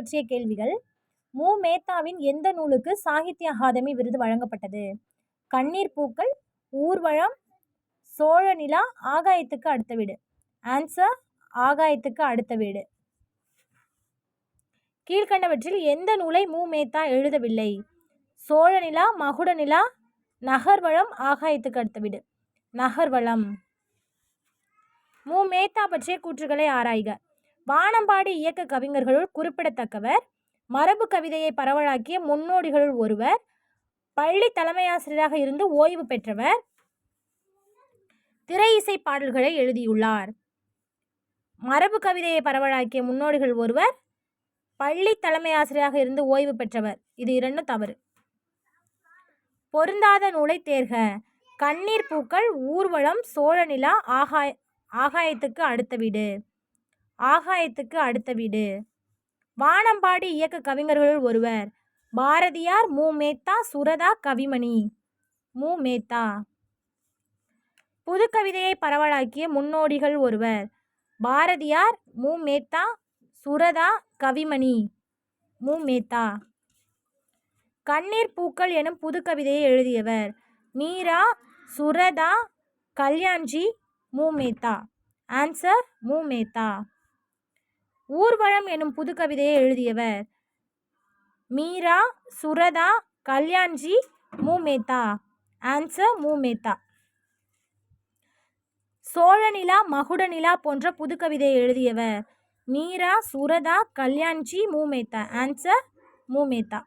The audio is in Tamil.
பற்றிய கேள்விகள். மு. மேத்தாவின் எந்த நூலுக்கு சாகித்ய அகாதமி விருது வழங்கப்பட்டது? கண்ணீர் பூக்கள் ஊர்வலம் சோழ நிலா ஆகாயத்துக்கு அடுத்த வீடு. ஆன்சர் ஆகாயத்துக்கு அடுத்த வீடு. கீழ்கண்டவற்றில் எந்த நூலை மு. மேத்தா எழுதவில்லை? சோழ நிலா மகுட நிலா நகர்வளம் ஆகாயத்துக்கு அடுத்த வீடு. நகர்வளம் மு. மேத்தா பற்றிய கூற்றுகளை ஆராய்க. வானம்பாடி இயக்க கவிஞர்களுள் குறிப்பிடத்தக்கவர். மரபு கவிதையை பரவலாக்கிய முன்னோடிகளுள் ஒருவர். பள்ளி தலைமையாசிரியராக இருந்து ஓய்வு பெற்றவர். திரை இசை பாடல்களை எழுதியுள்ளார். மரபு கவிதையை பரவலாக்கிய முன்னோடிகள் ஒருவர். பள்ளி தலைமையாசிரியராக இருந்து ஓய்வு பெற்றவர். இது இரண்டும் தவறு. பொருந்தாத நூலை தேர்க. கண்ணீர் பூக்கள் ஊர்வலம் சோழ நிலா ஆகாய ஆகாயத்துக்கு அடுத்த வீடு. ஆகாயத்துக்கு அடுத்த வீடு. வானம்பாடி இயக்க கவிஞர்களுள் ஒருவர். பாரதியார் மு. மேத்தா சுரதா கவிமணி. மு. மேத்தா. புதுக்கவிதையை பரவலாக்கிய முன்னோடிகள் ஒருவர். பாரதியார் மு. மேத்தா சுரதா கவிமணி. மு. மேத்தா. கண்ணீர் பூக்கள் எனும் புதுக்கவிதையை எழுதியவர். மீரா சுரதா கல்யாண்ஜி மு. மேத்தா. ஆன்சர் மு. மேத்தா. ஊர்வலம் எனும் புதுக்கவிதையை எழுதியவர். மீரா சுரதா கல்யாண்ஜி மு மேத்தா ஆன்சர் மு மேத்தா சோழநிலா மகுடநிலா போன்ற புது கவிதையை எழுதியவர். மீரா சுரதா கல்யாண்ஜி மு மேத்தா ஆன்சர் மு மேத்தா